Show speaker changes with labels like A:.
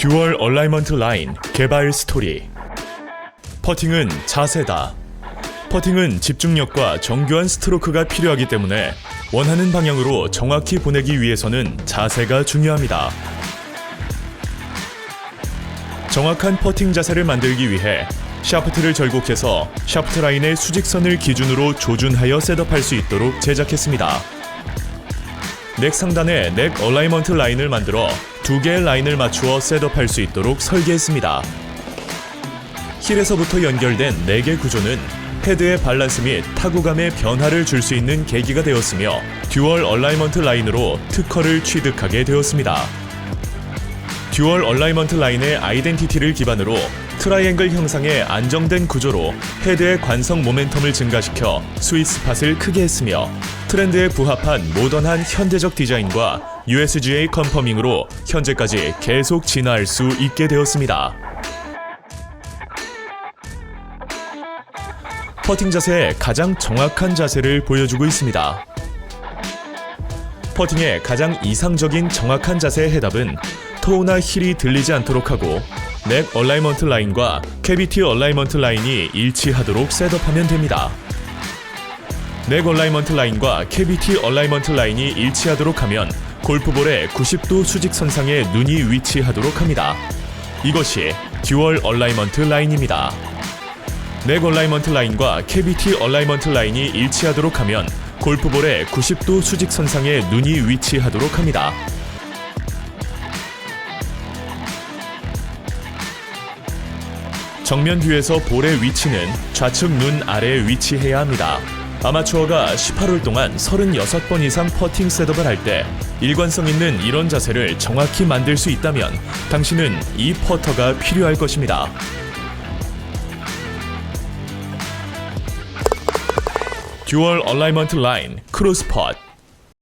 A: 듀얼 얼라이먼트 라인 개발 스토리 퍼팅은 자세다. 퍼팅은 집중력과 정교한 스트로크가 필요하기 때문에 원하는 방향으로 정확히 보내기 위해서는 자세가 중요합니다. 정확한 퍼팅 자세를 만들기 위해 샤프트를 절곡해서 샤프트 라인의 수직선을 기준으로 조준하여 셋업할 수 있도록 제작했습니다. 넥 상단에 넥 얼라이먼트 라인을 만들어 두 개의 라인을 맞추어 셋업할 수 있도록 설계했습니다. 힐에서부터 연결된 4개 구조는 헤드의 밸런스 및 타구감의 변화를 줄 수 있는 계기가 되었으며 듀얼 얼라이먼트 라인으로 특허를 취득하게 되었습니다. 듀얼 얼라이먼트 라인의 아이덴티티를 기반으로 트라이앵글 형상의 안정된 구조로 헤드의 관성 모멘텀을 증가시켜 스윗 스팟을 크게 했으며 트렌드에 부합한 모던한 현대적 디자인과 USGA 컨퍼밍으로 현재까지 계속 진화할 수 있게 되었습니다. 퍼팅 자세의 가장 정확한 자세를 보여주고 있습니다. 퍼팅의 가장 이상적인 정확한 자세의 해답은 토우나 힐이 들리지 않도록 하고 넥 얼라이먼트 라인과 캐비티 얼라이먼트 라인이 일치하도록 셋업하면 됩니다. 넥 얼라이먼트 라인과 캐비티 얼라이먼트 라인이 일치하도록 하면 골프볼의 90도 수직선상에 눈이 위치하도록 합니다. 이것이 듀얼 얼라이먼트 라인입니다. 넥 얼라이먼트 라인과 캐비티 얼라이먼트 라인이 일치하도록 하면 골프볼의 90도 수직선상에 눈이 위치하도록 합니다. 정면 뷰에서 볼의 위치는 좌측 눈 아래에 위치해야 합니다. 아마추어가 18홀 동안 36번 이상 퍼팅 셋업을 할 때 일관성 있는 이런 자세를 정확히 만들 수 있다면 당신은 이 퍼터가 필요할 것입니다. 듀얼 얼라이먼트 라인 크로스팟